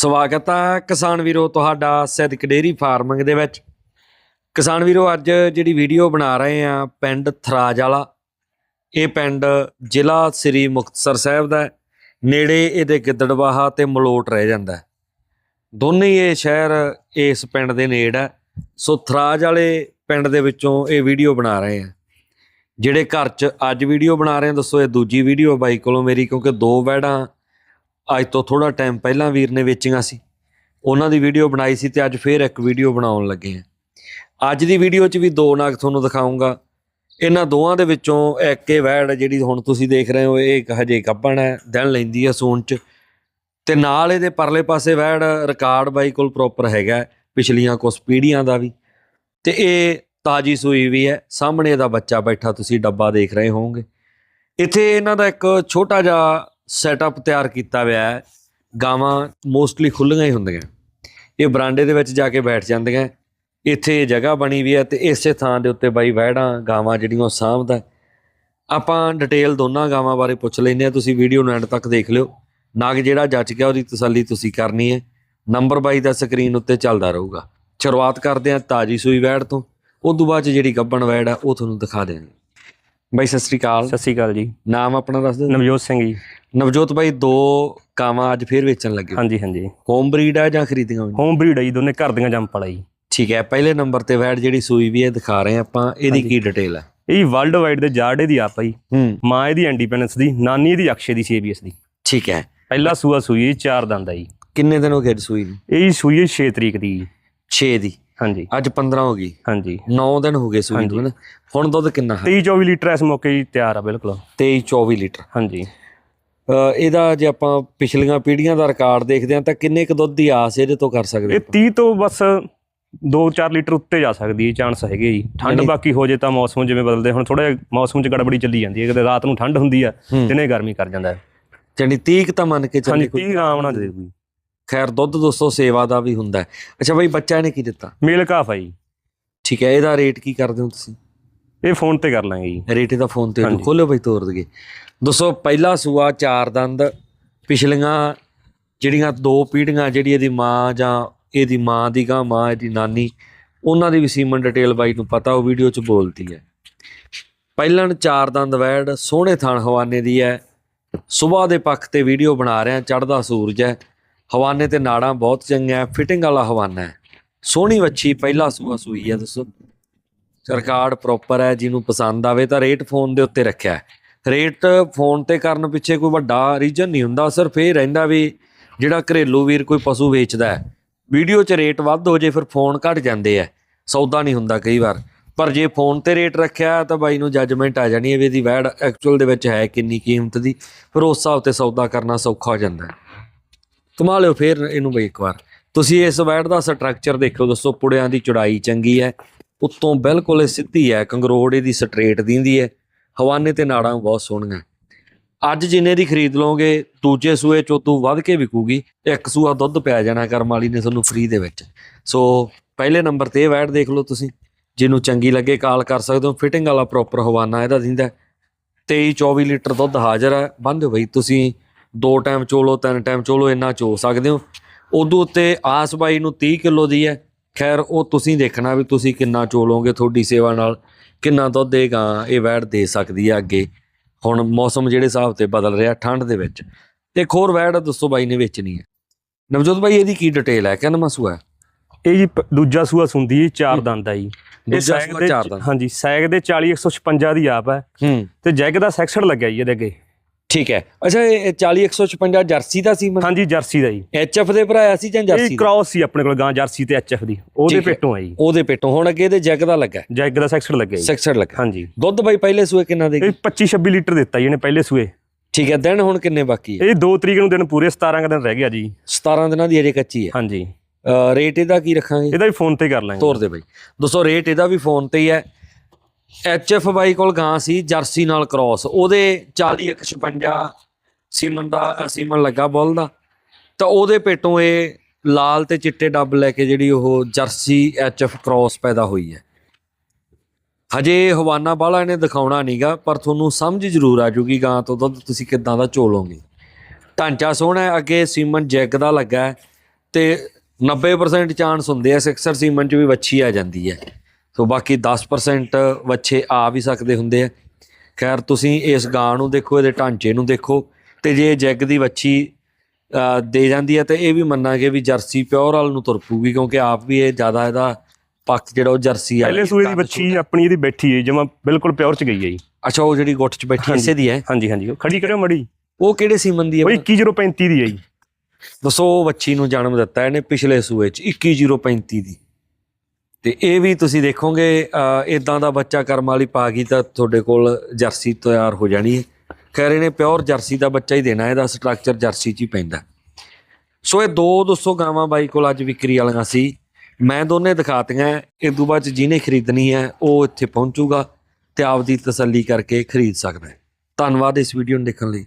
ਸਵਾਗਤ ਆ ਕਿਸਾਨ ਵੀਰੋ ਤੁਹਾਡਾ ਸਿੱਧਕ ਡੇਰੀ ਫਾਰਮਿੰਗ ਦੇ ਵਿੱਚ। ਕਿਸਾਨ ਵੀਰੋ, ਅੱਜ ਜਿਹੜੀ ਵੀਡੀਓ ਬਣਾ ਰਹੇ ਆ ਪਿੰਡ ਥਰਾਜ ਵਾਲਾ, ਇਹ ਪਿੰਡ ਜ਼ਿਲ੍ਹਾ ਸ੍ਰੀ ਮੁਕਤਸਰ ਸਾਹਿਬ ਦਾ ਨੇੜੇ ਇਹਦੇ ਗਿੱਦੜਵਾਹਾ ਤੇ ਮਲੋਟ ਰਹਿ ਜਾਂਦਾ ਦੋਨੇ ਇਹ ਸ਼ਹਿਰ ਇਸ ਪਿੰਡ ਦੇ ਨੇੜ ਹੈ। ਸੋ ਥਰਾਜ ਵਾਲੇ ਪਿੰਡ ਦੇ ਵਿੱਚੋਂ ਇਹ ਵੀਡੀਓ ਬਣਾ ਰਹੇ ਆ। ਜਿਹੜੇ ਘਰ 'ਚ ਅੱਜ ਵੀਡੀਓ ਬਣਾ ਰਹੇ ਆ, ਦੱਸੋ ਇਹ ਦੂਜੀ ਵੀਡੀਓ ਬਾਈ ਕੋਲੋਂ ਮੇਰੀ, ਕਿਉਂਕਿ ਦੋ ਵੈੜਾਂ ਅੱਜ ਤੋਂ ਥੋੜਾ ਟਾਈਮ ਪਹਿਲਾਂ ਵੀਰ ਨੇ ਵੇਚੀਆਂ ਸੀ। ਉਹਨਾਂ ਦੀ ਵੀਡੀਓ ਬਣਾਈ ਸੀ ਤੇ ਅੱਜ ਫੇਰ ਇੱਕ ਵੀਡੀਓ ਬਣਾਉਣ ਲੱਗੇ ਆ। ਅੱਜ ਦੀ ਵੀਡੀਓ 'ਚ ਵੀ ਦੋ ਨਾਗ ਤੁਹਾਨੂੰ ਦਿਖਾਉਂਗਾ ਇਹਨਾਂ ਦੋਵਾਂ ਦੇ ਵਿੱਚੋਂ ਇੱਕ ਇਹ ਵੈੜ ਜਿਹੜੀ ਹੁਣ ਤੁਸੀਂ ਦੇਖ ਰਹੇ ਹੋ, ਇਹ ਇੱਕ ਹਜੇ ਕੱਪਣ ਹੈ, ਦਿਨ ਲੈਂਦੀ ਹੈ ਸੂਣ 'ਚ। ਤੇ ਨਾਲ ਇਹਦੇ ਪਰਲੇ ਪਾਸੇ ਵੈੜ ਰਿਕਾਰਡ ਬਾਈ ਕੋਲ ਪ੍ਰੋਪਰ ਹੈਗਾ ਪਿਛਲੀਆਂ ਕੁਛ ਪੀੜ੍ਹੀਆਂ ਦਾ ਵੀ। ਤੇ ਇਹ ਤਾਜੀ ਸੂਈ ਵੀ ਹੈ, ਸਾਹਮਣੇ ਇਹਦਾ ਬੱਚਾ ਬੈਠਾ, ਤੁਸੀਂ ਡੱਬਾ ਦੇਖ ਰਹੇ ਹੋਵੋਗੇ। ਇੱਥੇ ਇਹਨਾਂ ਦਾ ਇੱਕ ਛੋਟਾ ਜਿਹਾ ਸੈਟਅਪ ਤਿਆਰ ਕੀਤਾ ਹੋਇਆ ਹੈ। ਗਾਵਾਂ ਮੋਸਟਲੀ ਖੁੱਲੀਆਂ ਹੀ ਹੁੰਦੀਆਂ। ਇਹ ਬਰਾਂਡੇ ਦੇ ਵਿੱਚ ਜਾ ਕੇ ਬੈਠ ਜਾਂਦੀਆਂ। ਇੱਥੇ ਜਗ੍ਹਾ ਬਣੀ ਵੀ ਹੈ ਤੇ ਇਸੇ ਥਾਂ ਦੇ ਉੱਤੇ ਬਾਈ ਵਹਿੜਾਂ, ਗਾਵਾਂ ਜਿਹੜੀਆਂ ਉਹ ਸਾਂਭਦਾ ਆਪਾਂ ਡਿਟੇਲ ਦੋਨਾਂ ਗਾਵਾਂ ਬਾਰੇ ਪੁੱਛ ਲੈਂਦੇ ਆ ਤੁਸੀਂ ਵੀਡੀਓ ਨੂੰ ਐਂਡ ਤੱਕ ਦੇਖ ਲਿਓ। ਨਾਗ ਜਿਹੜਾ ਜੱਜ ਗਿਆ, ਉਹਦੀ ਤਸੱਲੀ ਤੁਸੀਂ ਕਰਨੀ ਹੈ। ਨੰਬਰ ਬਾਈ ਦਾ ਸਕਰੀਨ ਉੱਤੇ ਚੱਲਦਾ ਰਹੂਗਾ। ਸ਼ੁਰੂਆਤ ਕਰਦੇ ਆ ਤਾਜੀ ਸੂਈ ਵੈੜ ਤੋਂ। ਉਸ ਤੋਂ ਬਾਅਦ 'ਚ ਜਿਹੜੀ ਗੱਬਣ ਵੈੜ ਆ ਉਹ ਤੁਹਾਨੂੰ ਦਿਖਾ ਦਿਆਂਗੇ। ਬਾਈ ਸਤਿ ਸ੍ਰੀ ਅਕਾਲ। ਸਤਿ ਸ਼੍ਰੀ ਅਕਾਲ ਜੀ। ਨਾਮ ਆਪਣਾ ਦੱਸ ਦਿਓ। ਨਵਜੋਤ ਸਿੰਘ ਜੀ। ਨਵਜੋਤ ਬਾਈ ਦੋ ਕਾਵਾਂ ਅੱਜ ਫੇਰ ਵੇਚਣ ਲੱਗੇ। ਹਾਂਜੀ ਹਾਂਜੀ। ਹੋਮ ਬਰੀਡ ਆ ਜਾਂ ਖਰੀਦੀਆਂ ਹੋਈਆਂ? ਹੋਮ ਬਰੀਡ ਹੈ ਜੀ ਦੋਨੇ ਘਰ ਦੀਆਂ ਜੰਪ ਵਾਲਾ ਜੀ। ਠੀਕ ਹੈ ਪਹਿਲੇ ਨੰਬਰ ਤੇ ਵੈੜ ਜਿਹੜੀ ਸੂਈ ਵੀ ਹੈ ਦਿਖਾ ਰਹੇ ਆਪਾਂ ਇਹਦੀ। ਕੀ ਡਿਟੇਲ ਹੈ ਇਹ ਵਰਲਡ ਵਾਈਡ ਦੇ ਜਾਰਡੇ ਦੀ ਆਪ ਆ ਜੀ। ਮਾਂ ਇਹਦੀ ਇੰਡੀਪੈਂਡੈਂਸ ਦੀ ਨਾਨੀ ਇਹਦੀ ਅਕਸ਼ੇ ਦੀ ਸੀਬੀਐਸ ਦੀ। ਠੀਕ ਹੈ। ਪਹਿਲਾ ਸੂਆ ਸੂਈ ਚਾਰ ਦੰਦ ਆ ਜੀ। ਕਿੰਨੇ ਦਿਨ ਹੋ ਗਏ ਸੂਈ ਨੂੰ? ਇਹ ਸੂਈ 6 ਤਰੀਕ ਦੀ ਜੀ। 6 ਦੀ। ਹਾਂਜੀ। ਅੱਜ 15 ਹੋ ਗਈ। ਹਾਂਜੀ। 9 ਦਿਨ ਹੋ ਗਏ ਸੂਈ ਨੂੰ ਹੁਣ ਦੁੱਧ ਕਿੰਨਾ ਹੈ? 23 24 ਲੀਟਰ ਇਸ ਮੌਕੇ ਜੀ ਤਿਆਰ ਆ ਬਿਲਕੁਲ। 23 24 ਲੀਟਰ। ਹਾਂਜੀ। ਇਹਦਾ ਜੇ ਆਪਾਂ ਪਿਛਲੀਆਂ ਪੀੜ੍ਹੀਆਂ ਦਾ ਰਿਕਾਰਡ ਦੇਖਦੇ ਹਾਂ ਤਾਂ ਕਿੰਨੇ ਕੁ ਦੁੱਧ ਦੀ ਆਸ ਇਹਦੇ ਤੋਂ ਕਰ ਸਕਦੇ ਇਹ 30 ਤੋਂ ਬਸ 2-4 ਲੀਟਰ ਉੱਤੇ ਜਾ ਸਕਦੀ ਹੈ ਚਾਂਸ ਹੈਗੇ ਜੀ। ਠੰਡ ਬਾਕੀ ਹੋ ਜੇ ਤਾਂ ਮੌਸਮ ਜਿਵੇਂ ਬਦਲਦੇ ਹੁਣ ਥੋੜਾ ਮੌਸਮ 'ਚ ਗੜਬੜੀ ਚੱਲੀ ਜਾਂਦੀ ਹੈ। ਕਦੇ ਰਾਤ ਨੂੰ ਠੰਡ ਹੁੰਦੀ ਆ ਹੂੰ। ਦਿਨੇ ਗਰਮੀ ਕਰ ਜਾਂਦਾ ਹੈ। ਜਾਨੀ 30 ਕੁ ਤਾਂ ਮੰਨ ਕੇ ਚੱਲੀ ਕੋਈ। 30 ਆਰਾਮ ਨਾਲ ਦੇ ਦੂਗੀ ਖੈਰ ਦੁੱਧ ਦੋਸਤੋ ਸੇਵਾ ਦਾ ਵੀ ਹੁੰਦਾ ਹੈ। ਅੱਛਾ ਬਾਈ ਬੱਚਾ ਇਹਨੇ ਕੀ ਦਿੱਤਾ? ਮੇਲ ਕਾਫ ਆ ਜੀ ਠੀਕ ਹੈ ਇਹਦਾ ਰੇਟ ਕੀ ਕਰਦੇ ਹੋ ਤੁਸੀਂ? ਇਹ ਫੋਨ ਤੇ ਕਰ ਲਾਂਗੇ ਜੀ। ਰੇਟ ਇਹਦਾ ਫੋਨ ਤੇ ਹਾਂਜੀ। ਖੋਲੋ ਬਈ ਤੋਰ ਦਈਏ। ਦੋਸਤੋ ਪਹਿਲਾ ਸੂਆ ਚਾਰ ਦੰਦ ਪਿਛਲੀਆਂ ਜਿਹੜੀਆਂ ਦੋ ਪੀੜ੍ਹੀਆਂ ਜਿਹੜੀ ਇਹਦੀ ਮਾਂ ਜਾਂ ਇਹਦੀ ਮਾਂ ਦੀ ਗਾਂ ਮਾਂ ਇਹਦੀ ਨਾਨੀ ਉਹਨਾਂ ਦੀ ਵੀ ਸੀਮਨ ਡਿਟੇਲ ਬਾਈ ਨੂੰ ਪਤਾ ਉਹ ਵੀਡੀਓ 'ਚ ਬੋਲਦੀ ਹੈ। ਪਹਿਲਣ ਚਾਰ ਦੰਦ ਵੈੜ ਸੋਹਣੇ ਥਣ ਹਵਾਨੇ ਦੀ ਹੈ। ਸਵੇਰ ਦੇ ਪੱਖ ਤੇ ਵੀਡੀਓ ਬਣਾ ਰਿਹਾ ਚੜਦਾ ਸੂਰਜ ਹੈ। ਹਵਾਨੇ ਤੇ ਨਾੜਾਂ ਬਹੁਤ ਚੰਗੀਆਂ ਫਿਟਿੰਗ ਵਾਲਾ ਹਵਾਨਾ ਹੈ ਸੋਹਣੀ ਵੱਛੀ ਪਹਿਲਾ ਸੂਆ ਸੂਈ ਹੈ ਦੱਸੋ। ਰਿਕਾਰਡ ਪ੍ਰੋਪਰ ਹੈ ਜਿਹਨੂੰ ਪਸੰਦ ਆਵੇ ਤਾਂ ਰੇਟ ਫੋਨ ਦੇ ਉੱਤੇ ਰੱਖਿਆ ਹੈ ਰੇਟ ਫੋਨ ਤੇ ਕਰਨ ਪਿੱਛੇ ਕੋਈ ਵੱਡਾ ਰੀਜਨ ਨਹੀਂ ਹੁੰਦਾ, ਸਿਰਫ ਇਹ ਰਹਿੰਦਾ ਵੀ ਜਿਹੜਾ ਘਰੇਲੂ ਵੀਰ ਕੋਈ ਪਸ਼ੂ ਵੇਚਦਾ ਹੈ ਵੀਡੀਓ 'ਚ ਰੇਟ ਵੱਧ ਹੋ ਜੇ ਫਿਰ ਫੋਨ ਘਟ ਜਾਂਦੇ ਆ ਸੌਦਾ ਨਹੀਂ ਹੁੰਦਾ ਕਈ ਵਾਰ। ਪਰ ਜੇ ਫੋਨ ਤੇ ਰੇਟ ਰੱਖਿਆ ਤਾਂ ਬਾਈ ਨੂੰ ਜੱਜਮੈਂਟ ਆ ਜਾਣੀ ਹੈ ਵੀ ਇਹਦੀ ਵੈੜ ਐਕਚੁਅਲ ਦੇ ਵਿੱਚ ਹੈ ਕਿੰਨੀ ਕੀਮਤ ਦੀ। ਫਿਰ ਉਸ ਹਿਸਾਬ ਤੇ ਸੌਦਾ ਕਰਨਾ ਸੌਖਾ ਹੋ ਜਾਂਦਾ ਹੈ ਕਮਾ ਲਿਓ ਫਿਰ ਇਹਨੂੰ ਬਈ ਇੱਕ ਵਾਰ। ਤੁਸੀਂ ਇਸ ਵੈੜ ਦਾ ਸਟਰਕਚਰ ਦੇਖੋ ਦੱਸੋ ਪੁੜਿਆਂ ਦੀ ਚੌੜਾਈ ਚੰਗੀ ਹੈ, ਉੱਤੋਂ ਬਿਲਕੁਲ ਇਹ ਸਿੱਧੀ ਹੈ, ਕੰਗਰੋੜ ਇਹਦੀ ਸਟ੍ਰੇਟ ਦਿੰਦੀ ਹੈ, ਹਵਾਨੇ ਤੇ ਨਾੜਾਂ ਬਹੁਤ ਸੋਹਣੀਆਂ। ਅੱਜ ਜਿੰਨੇ ਦੀ ਖਰੀਦ ਲਓਗੇ, ਦੂਜੇ ਸੂਏ ਚੋਂ ਤੂੰ ਵੱਧ ਕੇ ਵਿਕੂਗੀ, ਇੱਕ ਸੂਆ ਦੁੱਧ ਪੈ ਜਾਣਾ ਕਰਮ ਵਾਲੀ ਨੇ ਤੁਹਾਨੂੰ ਫ੍ਰੀ ਦੇ ਵਿੱਚ। ਸੋ ਪਹਿਲੇ ਨੰਬਰ ਤੇ ਇਹ ਵੈਟ ਦੇਖ ਲਓ ਤੁਸੀਂ, ਜਿਹਨੂੰ ਚੰਗੀ ਲੱਗੇ ਕਾਲ ਕਰ ਸਕਦੇ ਹੋ ਫਿਟਿੰਗ ਵਾਲਾ ਪ੍ਰੋਪਰ ਹਵਾਨਾ ਇਹਦਾ ਦਿੰਦਾ ਹੈ। 23 24 ਲੀਟਰ ਦੁੱਧ ਹਾਜ਼ਰ ਹੈ। ਬੰਦ ਬਈ, ਤੁਸੀਂ ਦੋ ਟਾਈਮ ਚੋਲੋ ਤਿੰਨ ਟਾਈਮ ਚੋਲੋ ਇੰਨਾ ਚੋ ਸਕਦੇ ਹੋ। ਉਦੋਂ ਉੱਤੇ ਆਸ ਬਾਈ ਨੂੰ 30 ਕਿਲੋ ਦੀ ਹੈ। ਖੈਰ ਉਹ ਤੁਸੀਂ ਦੇਖਣਾ ਵੀ ਤੁਸੀਂ ਕਿੰਨਾ ਚੋਲੋਗੇ ਤੁਹਾਡੀ ਸੇਵਾ ਨਾਲ। ਕਿੰਨਾ ਦੁੱਧ ਇਹ ਗਾਂ ਇਹ ਵੈੜ ਦੇ ਸਕਦੀ ਹੈ ਅੱਗੇ। ਹੁਣ ਮੌਸਮ ਜਿਹੜੇ ਹਿਸਾਬ ਤੇ ਬਦਲ ਰਿਹਾ ਠੰਡ ਦੇ ਵਿੱਚ। ਤੇ ਹੋਰ ਵੈੜ ਦੱਸੋ ਬਾਈ ਨੇ ਵੇਚਣੀ ਹੈ। ਨਵਜੋਤ ਬਾਈ ਇਹਦੀ ਕੀ ਡਿਟੇਲ ਹੈ? ਕਿੰਨਾ ਮਸੂਆ। ਹੈ ਇਹ ਜੀ ਦੂਜਾ ਸੂਆ ਸੁੰਦੀ ਜੀ ਚਾਰ ਦੰਦ ਆ ਜੀ। ਇਹ ਸੈਗ ਸੂਆ ਦੇ। ਹਾਂਜੀ ਸੈਗ ਦੇ 40 156 ਦੀ ਆਪ ਹੈ। ਹੂੰ। ਤੇ ਜੈਗ ਦਾ ਸੈਕਸ਼ਨ ਲੱਗਿਆ ਜੀ ਇਹਦੇ ਅੱਗੇ। ਠੀਕ ਹੈ। ਅੱਛਾ ਇਹ 40 156 ਜਰਸੀ ਦਾ ਸੀ ਹਾਂਜੀ ਜਰਸੀ ਦਾ ਜੀ। ਐਚਐਫ ਦੇ ਭਰਾਇਆ ਸੀ ਜਾਂ ਇਹ ਜਰਸੀ ਦਾ? ਕ੍ਰਾਸ ਸੀ ਆਪਣੇ ਕੋਲ ਗਾਂ ਜਰਸੀ ਤੇ ਐਚਐਫ ਦੀ। ਉਹਦੇ। ਪੇਟੋਂ ਆ ਜੀ ਉਹਦੇ ਪੇਟੋਂ। ਹੁਣ ਅੱਗੇ ਇਹਦੇ ਜੈਗ ਦਾ ਲੱਗਾ। ਜੈਗ ਦਾ ਸੈਕਸ਼ਨ ਲੱਗਿਆ ਜੀ। ਸੈਕਸਰ ਲੱਗਾ ਹਾਂਜੀ। ਦੁੱਧ ਬਾਈ ਪਹਿਲੇ ਸੂਏ ਕਿੰਨਾ ਦੇ ਇਹ 25 26 ਲੀਟਰ ਦਿੱਤਾ ਜੀ ਇਹਨੇ ਪਹਿਲੇ ਸੂਏ। ਠੀਕ ਹੈ ਦਿਨ ਹੁਣ ਕਿੰਨੇ ਬਾਕੀ ਹੈ? ਇਹ 2 ਤਰੀਕ ਨੂੰ ਦਿਨ ਪੂਰੇ 17 ਕੁ ਦਿਨ ਰਹਿ ਗਿਆ ਜੀ। 17 ਦਿਨਾਂ ਦੀ ਅਜੇ ਕੱਚੀ ਹੈ। ਹਾਂਜੀ। ਰੇਟ ਇਹਦਾ ਕੀ ਰੱਖਾਂਗੇ? ਇਹਦਾ ਵੀ ਫੋਨ ਤੇ ਕਰ ਲਾਂਗੇ। ਤੋਰ ਦੇ ਬਾਈ। ਦੋਸਤੋ ਰੇਟ ਇਹਦਾ ਵੀ ਫੋਨ ਤੇ ਹੀ ਹੈ। ਐਚਐਫ ਬਾਈ ਕੋਲ ਗਾਂ ਸੀ ਜਰਸੀ ਨਾਲ ਕ੍ਰਾਸ ਉਹਦੇ 40 156 ਸੀਮਨ ਦਾ ਅ, ਸੀਮਨ ਲੱਗਾ ਬੁੱਲ ਦਾ। ਤਾਂ ਉਹਦੇ ਪੇਟੋਂ ਇਹ ਲਾਲ ਤੇ ਚਿੱਟੇ ਡੱਬ ਲੈ ਕੇ ਜਿਹੜੀ ਉਹ ਜਰਸੀ ਐਚਐਫ ਕ੍ਰਾਸ ਪੈਦਾ ਹੋਈ ਹੈ। ਹਜੇ ਹਵਾਨਾ ਬਾਲਾ ਇਹਨੇ ਦਿਖਾਉਣਾ ਨਹੀਂਗਾ ਪਰ ਤੁਹਾਨੂੰ ਸਮਝ ਜ਼ਰੂਰ ਆ ਜੂਗੀ ਗਾਂ ਤੋਂ ਦੁੱਧ ਤੁਸੀਂ ਕਿੱਦਾਂ ਦਾ ਚੋਲੋਗੇ ਢਾਂਚਾ ਸੋਹਣਾ ਹੈ ਅੱਗੇ ਸੀਮਨ ਜੈਕ ਦਾ ਲੱਗਾ ਹੈ ਤੇ 90% ਚਾਂਸ ਹੁੰਦੇ ਆ ਸਿਕਸਰ ਸੀਮਨ ਚ ਵੀ ਵੱਛੀ ਆ ਜਾਂਦੀ ਹੈ। ਸੋ ਬਾਕੀ 10% ਵੱਛੇ ਆ ਵੀ ਸਕਦੇ ਹੁੰਦੇ ਆ। ਖੈਰ ਤੁਸੀਂ ਇਸ ਗਾਂ ਨੂੰ ਦੇਖੋ ਇਹਦੇ ਢਾਂਚੇ ਨੂੰ ਦੇਖੋ ਤੇ ਜੇ ਜੈਗ ਦੀ ਵੱਛੀ ਦੇ ਜਾਂਦੀ ਹੈ ਤੇ ਇਹ ਵੀ ਮੰਨਾਂਗੇ ਵੀ ਜਰਸੀ ਪਿਓਰ ਵਾਲ ਨੂੰ ਤੁਰ ਪੂਗੀ ਕਿਉਂਕਿ ਆਪ ਵੀ ਇਹ ਜ਼ਿਆਦਾ ਇਹਦਾ ਪੱਖ ਜਿਹੜਾ ਉਹ ਜਰਸੀ ਆ। ਪਹਿਲੇ ਸੂਏ ਦੀ ਬੱਚੀ ਆਪਣੀ ਇਹਦੀ ਬੈਠੀ ਹੈ ਜਮਾ ਬਿਲਕੁਲ ਪਿਓਰ ਚ ਗਈ ਹੈ ਜੀ। ਅੱਛਾ ਉਹ ਜਿਹੜੀ ਗੁੱਟ ਚ ਬੈਠੀ। ਇਸੇ ਦੀ ਹੈ? ਹਾਂਜੀ ਹਾਂਜੀ ਉਹ ਖੜੀ ਕਰਿਓ ਮੜੀ। ਉਹ ਕਿਹੜੇ ਸੀਮਨ ਦੀ ਉਹ ਹੈ 21035 ਦੀ ਹੈ ਜੀ। ਦੱਸੋ ਉਹ ਵੱਛੀ ਨੂੰ ਜਨਮ ਦਿੱਤਾ ਇਹਨੇ ਪਿਛਲੇ ਸੂਏ ਚ 21035 ਦੀ। ਤੇ ਇਹ ਵੀ ਤੁਸੀਂ ਦੇਖੋਗੇ ਇਦਾਂ ਦਾ ਬੱਚਾ ਕਰਮ ਵਾਲੀ ਪਾ ਗਈ ਤਾਂ ਤੁਹਾਡੇ ਕੋਲ ਜਰਸੀ ਤਿਆਰ ਹੋ ਜਾਣੀ ਹੈ। ਖੈਰ ਇਹਨੇ ਪਿਓਰ ਜਰਸੀ ਦਾ ਬੱਚਾ ਹੀ ਦੇਣਾ, ਇਹਦਾ ਸਟਰਕਚਰ ਜਰਸੀ ਚ ਹੀ ਪੈਂਦਾ। ਸੋ ਇਹ ਦੋ 200 ਗਾਵਾਂ ਬਾਈ ਕੋਲ ਅੱਜ ਵਿਕਰੀ ਵਾਲੀਆਂ ਸੀ। ਮੈਂ ਦੋਨੇ ਦਿਖਾਤੀਆਂ, ਇਹ ਤੋਂ ਬਾਅਦ 'ਚ ਜਿਹਨੇ ਖਰੀਦਣੀ ਹੈ, ਉਹ ਇੱਥੇ ਪਹੁੰਚੂਗਾ ਤੇ ਆਪਦੀ ਤਸੱਲੀ ਕਰਕੇ ਖਰੀਦ ਸਕਦਾ ਹੈ। ਧੰਨਵਾਦ ਇਸ ਵੀਡੀਓ ਨੂੰ ਦੇਖਣ ਲਈ।